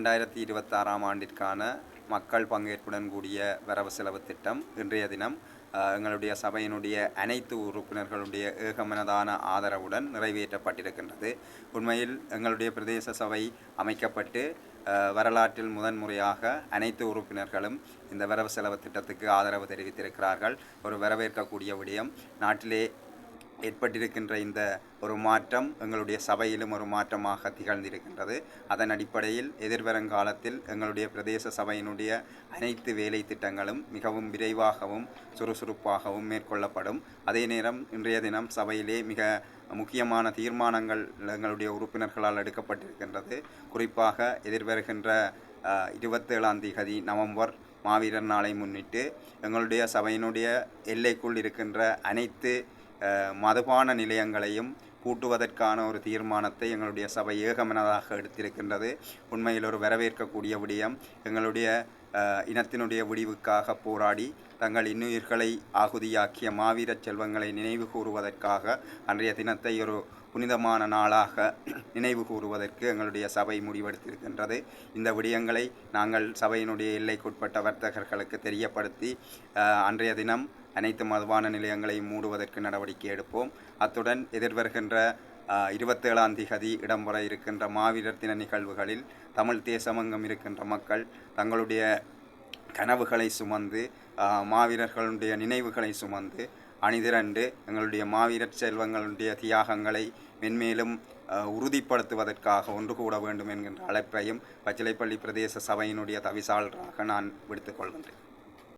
ரெண்டாயிரத்தி இருபத்தாறாம் ஆண்டிற்கான மக்கள் பங்கேற்புடன் கூடிய வரவு செலவு திட்டம் இன்றைய தினம் எங்களுடைய சபையினுடைய அனைத்து உறுப்பினர்களுடைய ஏகமனதான ஆதரவுடன் நிறைவேற்றப்பட்டிருக்கின்றது. உண்மையில் எங்களுடைய பிரதேச சபை அமைக்கப்பட்டு வரலாற்றில் முதன்முறையாக அனைத்து உறுப்பினர்களும் இந்த வரவு செலவு திட்டத்துக்கு ஆதரவு தெரிவித்திருக்கிறார்கள். ஒரு வரவேற்கக்கூடிய விடயம் நாட்டிலே ஏற்பட்டிருக்கின்ற இந்த ஒரு மாற்றம் எங்களுடைய சபையிலும் ஒரு மாற்றமாக திகழ்ந்திருக்கின்றது. அதன் அடிப்படையில் எதிர்வருங்காலத்தில் எங்களுடைய பிரதேச சபையினுடைய அனைத்து வேலை திட்டங்களும் மிகவும் விரைவாகவும் சுறுசுறுப்பாகவும் மேற்கொள்ளப்படும். அதே நேரம் இன்றைய தினம் சபையிலே மிக முக்கியமான தீர்மானங்கள் எங்களுடைய உறுப்பினர்களால் எடுக்கப்பட்டிருக்கின்றது. குறிப்பாக எதிர்வருகின்ற இருபத்தேழாம் தேதி நவம்பர் மாவீரர் நாளை முன்னிட்டு எங்களுடைய சபையினுடைய எல்லைக்குள் இருக்கின்ற அனைத்து மதுபான நிலையங்களையும் பூட்டுவதற்கான ஒரு தீர்மானத்தை எங்களுடைய சபை ஏகமனதாக எடுத்திருக்கின்றது. உண்மையில் ஒரு வரவேற்கக்கூடிய விடயம். எங்களுடைய இனத்தினுடைய விடிவுக்காக போராடி தங்கள் இன்னுயிர்களை ஆகுதியாக்கிய மாவீரச் செல்வங்களை நினைவு கூறுவதற்காக அன்றைய தினத்தை ஒரு புனிதமான நாளாக நினைவு கூறுவதற்கு எங்களுடைய சபை முடிவெடுத்திருக்கின்றது. இந்த விடயங்களை நாங்கள் சபையினுடைய எல்லைக்குட்பட்ட வர்த்தகர்களுக்கு தெரியப்படுத்தி அன்றைய தினம் அனைத்து மதுபான நிலையங்களையும் மூடுவதற்கு நடவடிக்கை எடுப்போம். அத்துடன் எதிர்வருகின்ற இருபத்தேழாம் திகதி இடம்பெற இருக்கின்ற மாவீரர் தின நிகழ்வுகளில் தமிழ் தேசமங்கம் இருக்கின்ற மக்கள் தங்களுடைய கனவுகளை சுமந்து மாவீரர்களுடைய நினைவுகளை சுமந்து அணிதிரண்டு எங்களுடைய மாவீரர் செல்வங்களுடைய தியாகங்களை மென்மேலும் உறுதிப்படுத்துவதற்காக ஒன்று கூட வேண்டும் என்கின்ற அழைப்பையும் பச்சிலைப்பள்ளி பிரதேச சபையினுடைய தவிசாளராக நான் விடுத்துக் கொள்கின்றேன்.